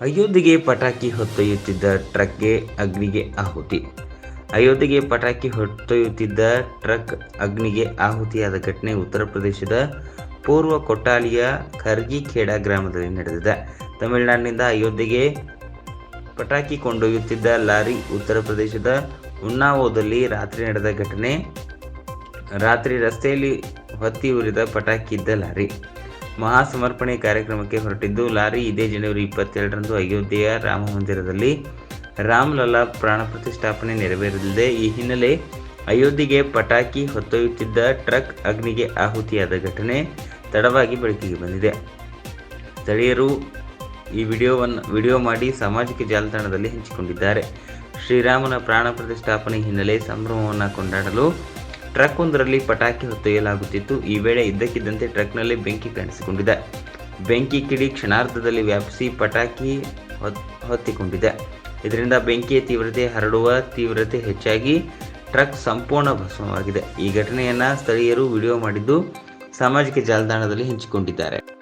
ಅಯೋಧ್ಯೆಗೆ ಪಟಾಕಿ ಹೊತ್ತೊಯ್ಯುತ್ತಿದ್ದ ಟ್ರಕ್ಗೆ ಅಗ್ನಿಗೆ ಆಹುತಿ. ಅಯೋಧ್ಯೆಗೆ ಪಟಾಕಿ ಹೊತ್ತೊಯ್ಯುತ್ತಿದ್ದ ಟ್ರಕ್ ಅಗ್ನಿಗೆ ಆಹುತಿಯಾದ ಘಟನೆ ಉತ್ತರ ಪ್ರದೇಶದ ಪೂರ್ವ ಕೊಟ್ಟಾಲಿಯ ಖರ್ಗಿಖೇಡ ಗ್ರಾಮದಲ್ಲಿ ನಡೆದಿದೆ. ತಮಿಳುನಾಡಿನಿಂದ ಅಯೋಧ್ಯೆಗೆ ಪಟಾಕಿ ಕೊಂಡೊಯ್ಯುತ್ತಿದ್ದ ಲಾರಿ ಉತ್ತರ ಪ್ರದೇಶದ ಉನ್ನಾವೋದಲ್ಲಿ ರಾತ್ರಿ ನಡೆದ ಘಟನೆ. ರಾತ್ರಿ ರಸ್ತೆಯಲ್ಲಿ ಹೊತ್ತಿ ಉರಿದ ಪಟಾಕಿ ಇದ್ದ ಲಾರಿ. ಮಹಾಸಮರ್ಪಣೆ ಕಾರ್ಯಕ್ರಮಕ್ಕೆ ಹೊರಟಿದ್ದು, ಲಾರಿ ಇದೇ ಜನವರಿ ಇಪ್ಪತ್ತೆರಡರಂದು ಅಯೋಧ್ಯೆಯ ರಾಮ ಮಂದಿರದಲ್ಲಿ ರಾಮ್ಲಲ್ಲಾ ಪ್ರಾಣ ಪ್ರತಿಷ್ಠಾಪನೆ ನೆರವೇರಲಿದೆ. ಈ ಹಿನ್ನೆಲೆ ಅಯೋಧ್ಯೆಗೆ ಪಟಾಕಿ ಹೊತ್ತೊಯ್ಯುತ್ತಿದ್ದ ಟ್ರಕ್ ಅಗ್ನಿಗೆ ಆಹುತಿಯಾದ ಘಟನೆ ತಡವಾಗಿ ಬೆಳಕಿಗೆ ಬಂದಿದೆ. ಸ್ಥಳೀಯರು ಈ ವಿಡಿಯೋವನ್ನು ವಿಡಿಯೋ ಮಾಡಿ ಸಾಮಾಜಿಕ ಜಾಲತಾಣದಲ್ಲಿ ಹಂಚಿಕೊಂಡಿದ್ದಾರೆ. ಶ್ರೀರಾಮನ ಪ್ರಾಣ ಪ್ರತಿಷ್ಠಾಪನೆ ಹಿನ್ನೆಲೆ ಸಂಭ್ರಮವನ್ನು ಕೊಂಡಾಡಲು ಟ್ರಕ್ ಒಂದರಲ್ಲಿ ಪಟಾಕಿ ಹೊತ್ತೊಯ್ಯಲಾಗುತ್ತಿತ್ತು. ಈ ವೇಳೆ ಇದ್ದಕ್ಕಿದ್ದಂತೆ ಟ್ರಕ್ನಲ್ಲಿ ಬೆಂಕಿ ಕಾಣಿಸಿಕೊಂಡಿದೆ. ಬೆಂಕಿ ಕಿಡಿ ಕ್ಷಣಾರ್ಧದಲ್ಲಿ ವ್ಯಾಪಿಸಿ ಪಟಾಕಿ ಹೊತ್- ಹೊತ್ತಿಕೊಂಡಿದೆ. ಇದರಿಂದ ಬೆಂಕಿಯ ತೀವ್ರತೆ ಹರಡುವ ತೀವ್ರತೆ ಹೆಚ್ಚಾಗಿ ಟ್ರಕ್ ಸಂಪೂರ್ಣ ಭಸ್ಮವಾಗಿದೆ. ಈ ಘಟನೆಯನ್ನು ಸ್ಥಳೀಯರು ವಿಡಿಯೋ ಮಾಡಿದ್ದು ಸಾಮಾಜಿಕ ಜಾಲತಾಣದಲ್ಲಿ ಹಂಚಿಕೊಂಡಿದ್ದಾರೆ.